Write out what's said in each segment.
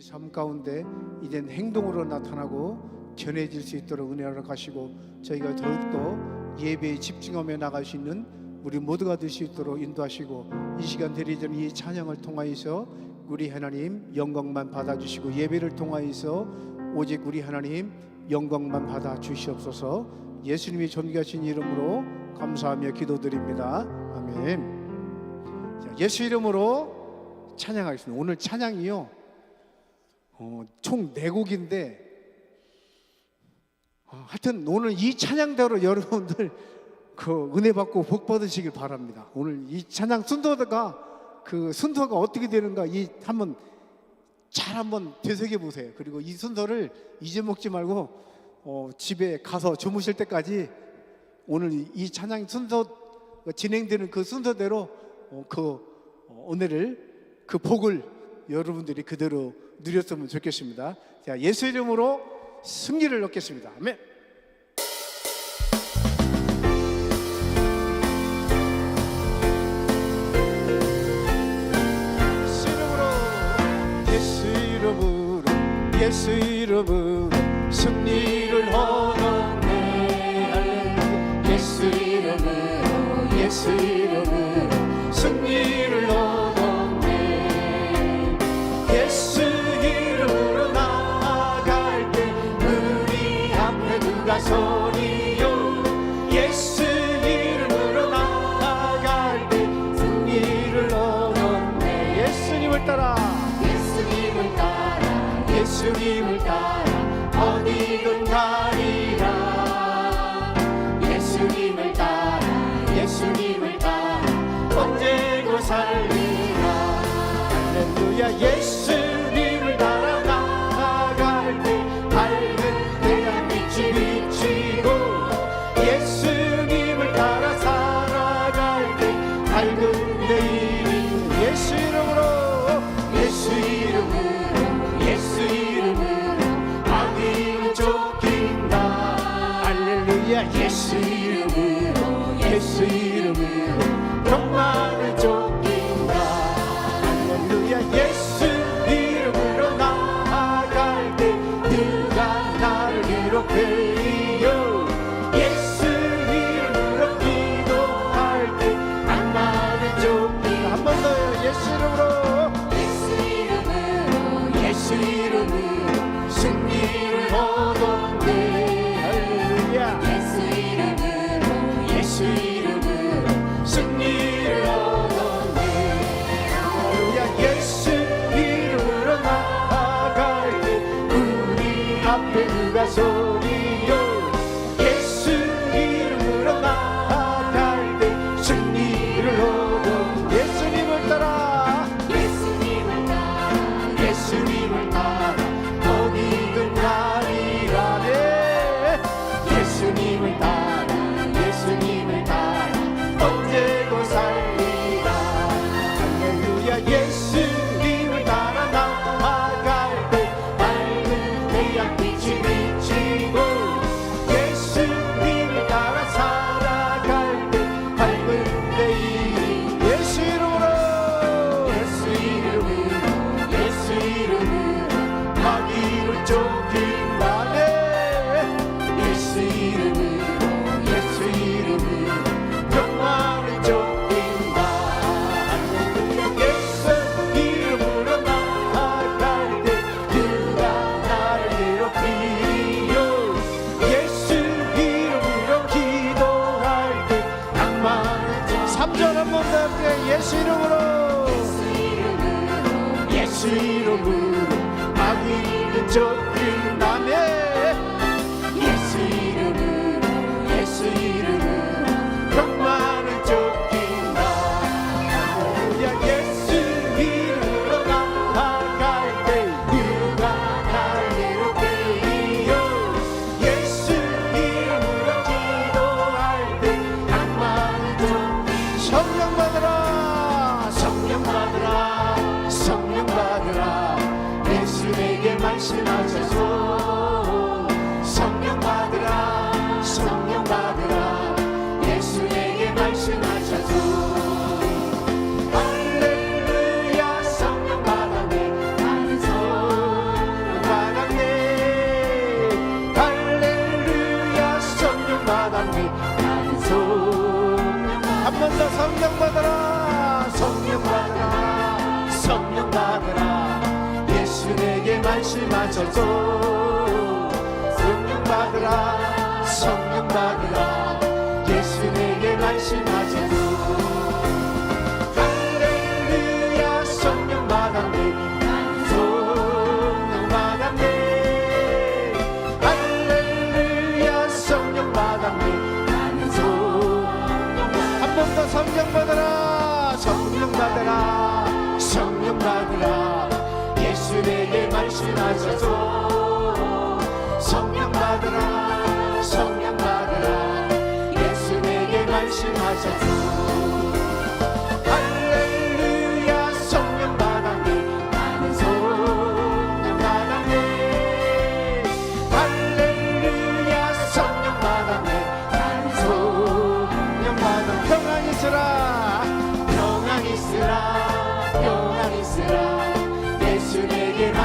우리 삶 가운데 이젠 행동으로 나타나고 전해질 수 있도록 은혜를 가시고 저희가 더욱더 예배에 집중하며 나갈 수 있는 우리 모두가 될 수 있도록 인도하시고 이 시간 드리전이 찬양을 통하여서 우리 하나님 영광만 받아주시고 예배를 통하여서 오직 우리 하나님 영광만 받아 주시옵소서. 예수님이 존귀하신 이름으로 감사하며 기도드립니다. 아멘. 자, 예수 이름으로 찬양하겠습니다. 오늘 찬양이요 어, 총네 곡인데 어, 하여튼 오늘 이 찬양대로 여러분들 그 은혜 받고 복 받으시길 바랍니다. 오늘 이 찬양 순서가 그 순서가 어떻게 되는가 이 한번 잘 한번 되새겨 보세요. 그리고 이 순서를 잊어먹지 말고 어, 집에 가서 주무실 때까지 오늘 이- 이 찬양 순서 진행되는 그 순서대로 어, 그 어, 은혜를 그 복을 여러분들이 그대로 누렸으면 좋겠습니다. 자, 예수 이름으로 승리를 얻겠습니다. 아멘. 서리 할렐루야 예수 이름으로 예수 이름으로 병만을 쫓긴다. 할렐루야 예수 말씀하셔서 말씀하셔서 성령 받으라 성령 받으라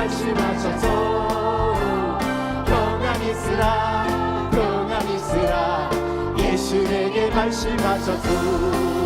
말씀하셔서 평안 있으라 평안 있으라. 예수 내게 말씀하셔서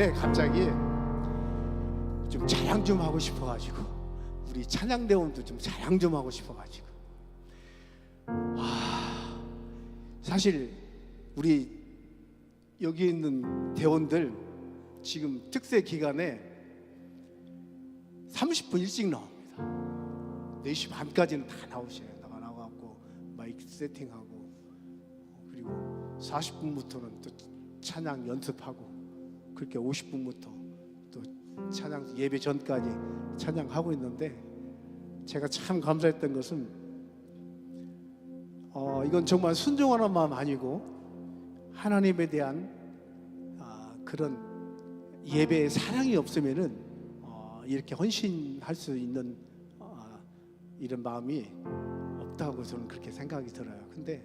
타임이 아닌데 갑자기 좀 자랑 좀 하고 싶어가지고 우리 찬양 대원도 좀 자랑 좀 하고 싶어가지고 아 사실 우리 여기 있는 대원들 지금 특세 기간에 30분 일찍 나옵니다. 4시 반까지는 다 나오셔요. 나와갖고 마이크 세팅하고 그리고 40분부터는 또 찬양 연습하고 그렇게 50분부터 또 찬양 예배 전까지 찬양하고 있는데 제가 참 감사했던 것은 어, 이건 정말 순종하는 마음 아니고 하나님에 대한 아, 그런 예배의 사랑이 없으면은 어, 이렇게 헌신할 수 있는 어, 이런 마음이 없다고 저는 그렇게 생각이 들어요. 근데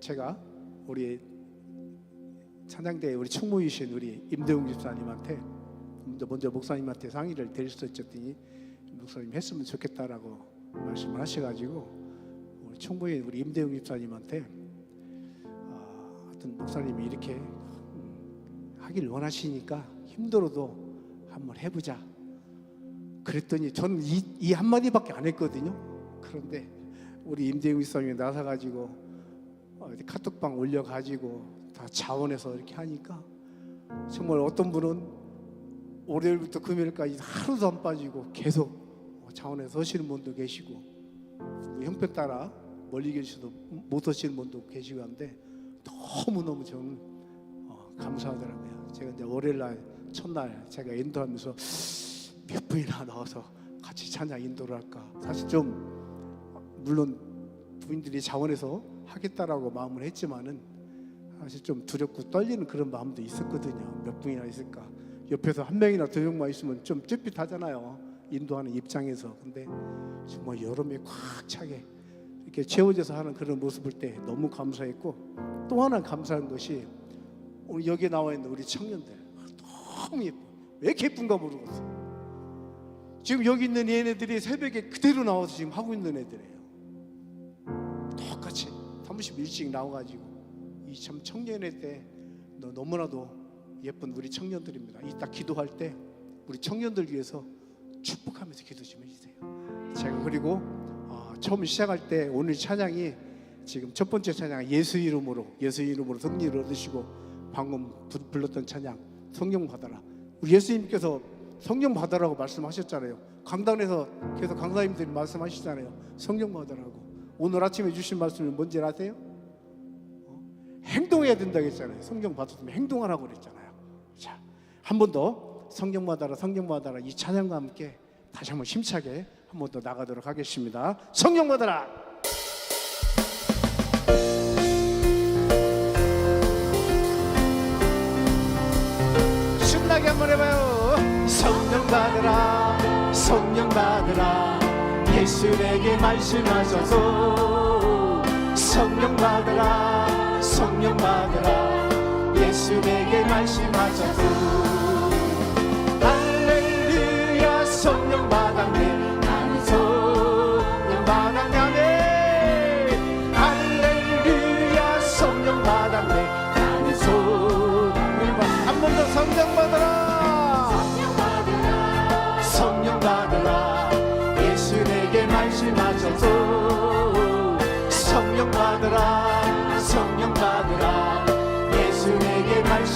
제가 우리 찬양대 우리 총무이신 우리 임대웅 집사님한테 먼저, 목사님한테 상의를 드렸었더니 목사님 했으면 좋겠다라고 말씀을 하셔가지고 우리 총무인 우리 임대웅 집사님한테 아, 하여튼 목사님이 이렇게 음, 하길 원하시니까 힘들어도 한번 해보자. 그랬더니 저는 이, 이 한마디밖에 안 했거든요. 그런데 우리 임대웅 집사님이 나서가지고 어, 카톡방 올려가지고 다 자원해서 이렇게 하니까 정말 어떤 분은 월요일부터 금요일까지 하루도 안 빠지고 계속 어, 자원해서 하시는 분도 계시고 뭐 형편 따라 멀리 계시도 못 하시는 분도 계시고 한데 너무 너무 저는 어, 감사하더라고요. 제가 이제 월요일 날 첫날 제가 인도하면서 몇 분이나 나와서 같이 찬양 인도를 할까. 사실 좀 물론 부인들이 자원해서 하겠다라고 마음을 했지만은 사실 좀 두렵고 떨리는 그런 마음도 있었거든요. 몇 분이나 있을까. 옆에서 한 명이나 두 명만 있으면 좀 찝찝하잖아요. 인도하는 입장에서. 근데 정말 여름에 꽉 차게 이렇게 채워져서 하는 그런 모습을 볼때 너무 감사했고 또 하나 감사한 것이 오늘 여기 나와 있는 우리 청년들 너무 예뻐. 왜 이렇게 예쁜가 모르겠어. 지금 여기 있는 얘네들이 새벽에 그대로 나와서 지금 하고 있는 애들이에요. 똑같이 다 사무실 일찍 나와가지고 이 참 청년회 때너 너무나도 예쁜 우리 청년들입니다. 이따 기도할 때 우리 청년들 위해서 축복하면서 기도 좀 해주세요. 제가 그리고 어, 처음 시작할 때 오늘 찬양이 지금 첫 번째 찬양 예수 이름으로 예수 이름으로 승리를 얻으시고 방금 부- 불렀던 찬양 성령 받아라. 우리 예수님께서 성령 받아라고 말씀하셨잖아요. 강단에서 계속 강사님들이 말씀하시잖아요. 성령 받아라고. 오늘 아침에 주신 말씀이 뭔지 아세요? 어? 행동해야 된다고 했잖아요. 성령 받았으면 행동하라고 그랬잖아요. 자, 한 번 더 성령 받아라, 성령 받아라 이 찬양과 함께 다시 한번 힘차게 한 번 더 나가도록 하겠습니다. 성령 받아라. 신나게 한번 해봐요. 성령 받으라, 성령 받으라. 예수 내게 말씀하셔서 성령 받으라, 성령 받으라. 예수 내게 말씀하셔서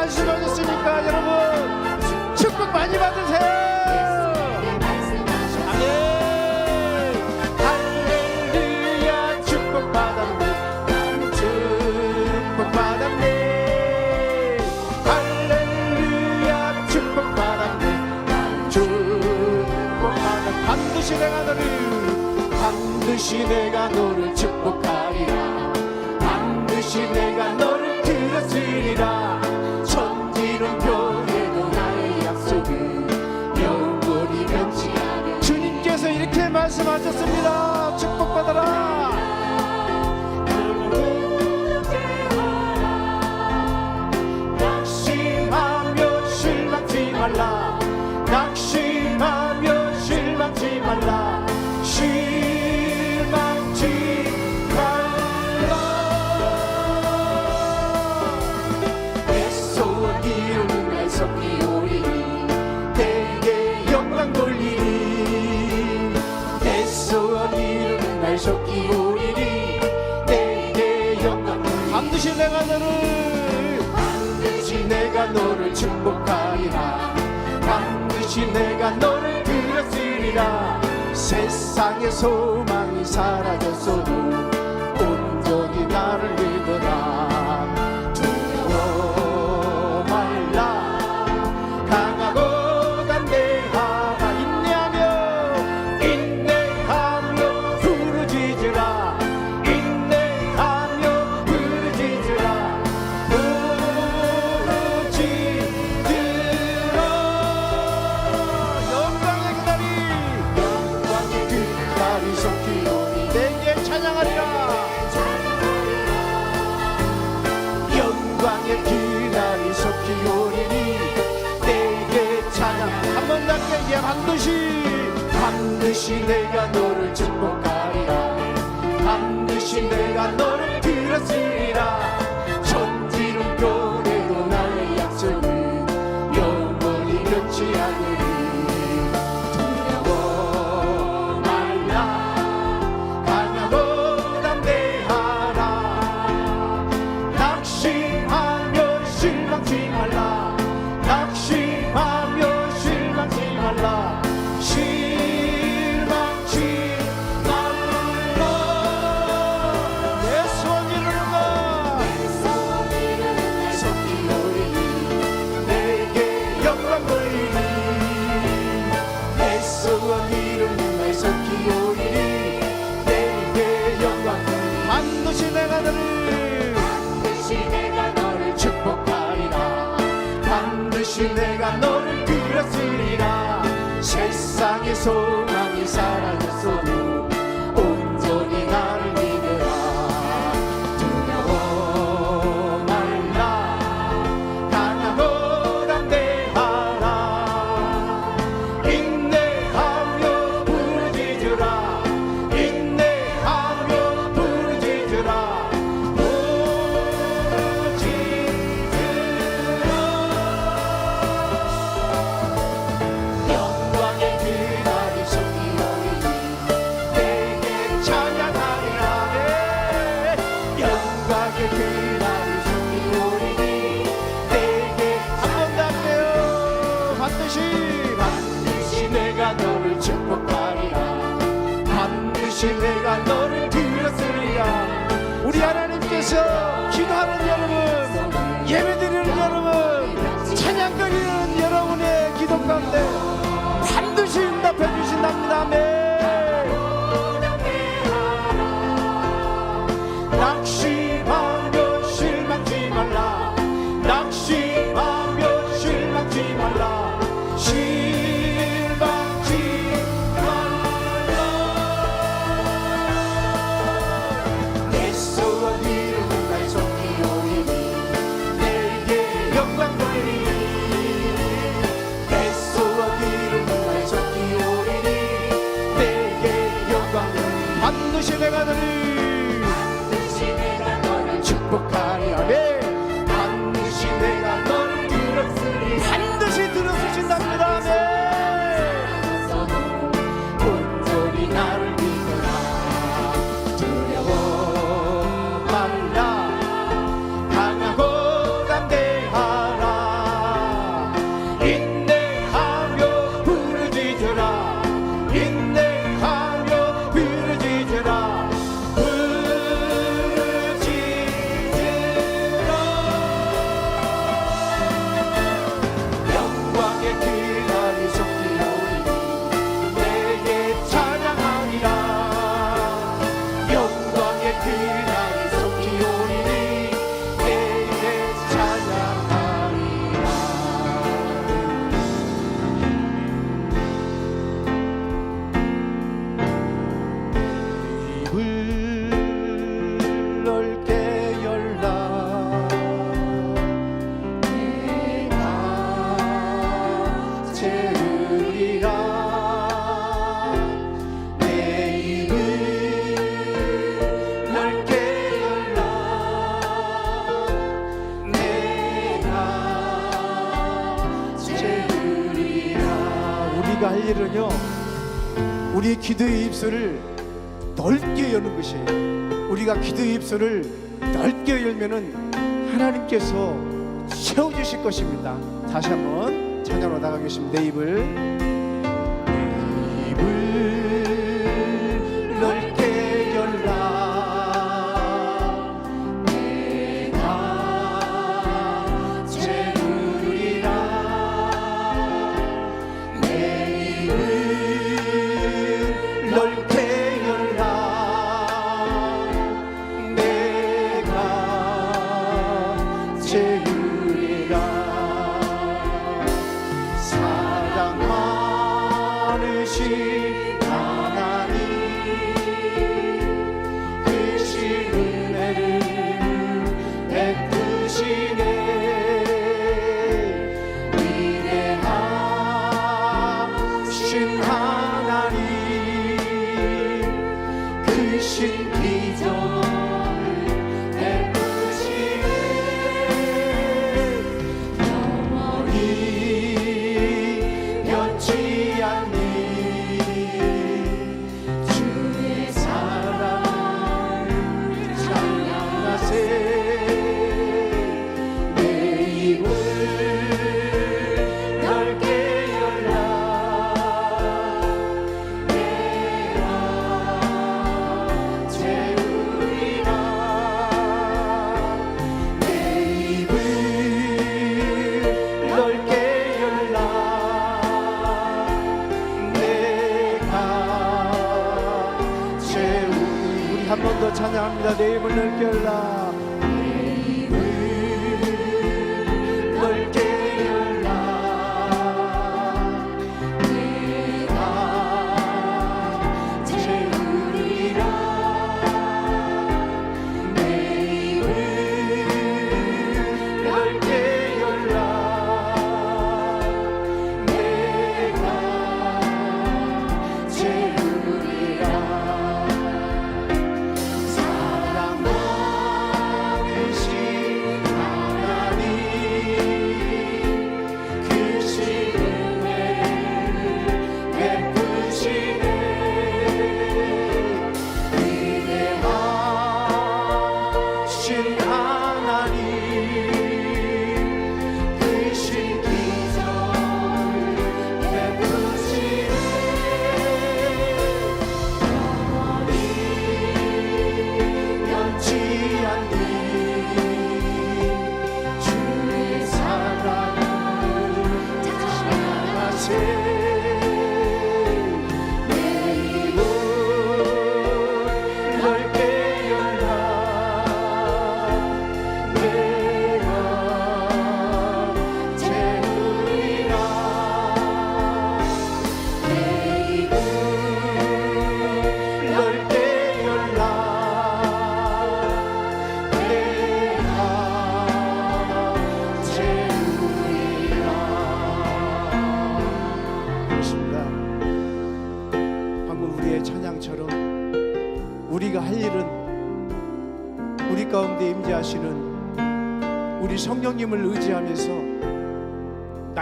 말씀하셨으니까 여러분 축복 많이 받으세요 반드시 내가 너를 축복하리라. 반드시 내가 너를 들었으리라. 천지는 변해도 나의 약속은 영원히 변치 않을 주님께서 이렇게 말씀하셨습니다 내가 너를 반드시 내가 너를 축복하리라. 반드시 내가 너를 들었으리라. 세상의 소망이 사라졌어도 너 다시 내가 너를 그렸으리라. 세상의 소망이 사라졌소 가운데 반드시 응답해 주신답니다. 아멘. 할 일은요, 우리 기도의 입술을 넓게 여는 것이에요. 우리가 기도의 입술을 넓게 열면은 하나님께서 채워주실 것입니다. 다시 한번 찬양으로 나가겠습니다. 내 입을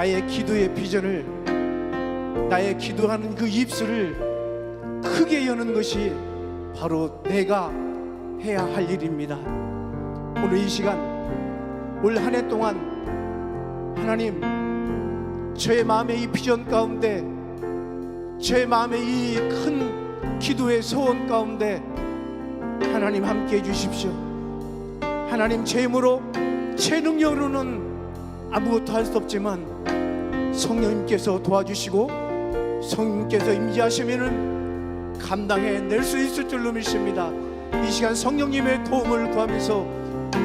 나의 기도의 비전을 나의 기도하는 그 입술을 크게 여는 것이 바로 내가 해야 할 일입니다. 오늘 이 시간 올 한 해 동안 하나님 저의 마음의 이 비전 가운데 제 마음의 이 큰 기도의 소원 가운데 하나님 함께 해 주십시오. 하나님 제 힘으로 제 능력으로는 아무것도 할 수 없지만 성령님께서 도와주시고 성령님께서 임재하시면은 감당해 낼 수 있을 줄로 믿습니다. 이 시간 성령님의 도움을 구하면서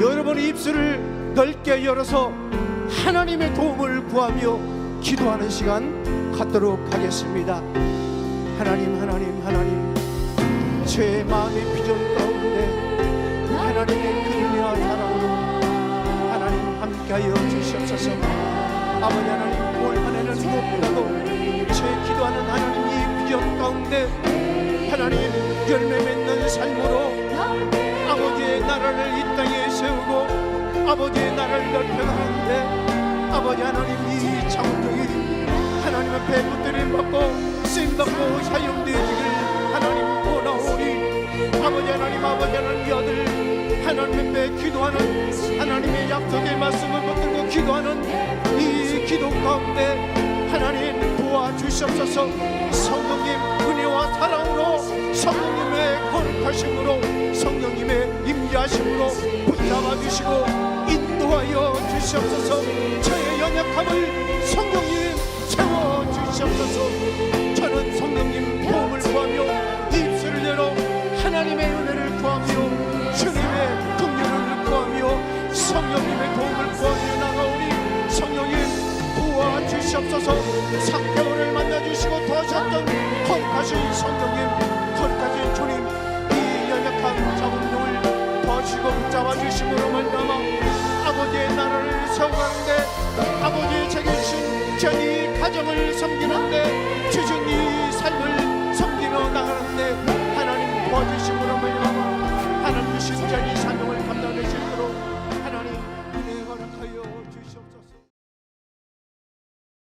여러분의 입술을 넓게 열어서 하나님의 도움을 구하며 기도하는 시간 갖도록 하겠습니다. 하나님, 하나님, 하나님, 제 마음의 비전 가운데 하나님의 그 은혜와 사랑으로 하나님 함께하여 주시옵소서. 아버지 하나님, 올 한해는 무엇보다도 제 기도하는 하나님 이 비전 가운데 하나님 열매 맺는 삶으로 아버지의 나라를 이 땅에 세우고 아버지의 나라를 넓혀가는데 아버지 하나님 이 장로이 하나님 앞에 붙들림 받고 쓰임 받고 사용되어지길 하나님 원하오니 아버지 하나님 아버지 하나님 이 아들 하나님 앞에 기도하는 하나님의 약속의 말씀을 붙들고 기도하는 이 기도 가운데 하나님 도와주시옵소서. 성령님 은혜와 사랑으로 성령님의 거룩하심으로 성령님의 임재하심으로 붙잡아 주시고 인도하여 주시옵소서. 저의 연약함을 주옵소서 3개월을 만나주시고 도하셨던 거룩하신 성령님 거룩하신 주님 이 연약한 자운동을 도와주시고 붙잡아주심으로 말미암아 아버지의 나라를 세워가는데 아버지의 제게 주신 전이 가정을 섬기는데 주신 이 삶을 섬기며 나가는데 하나님 도와주심으로 말미암아 하나님 주신 전이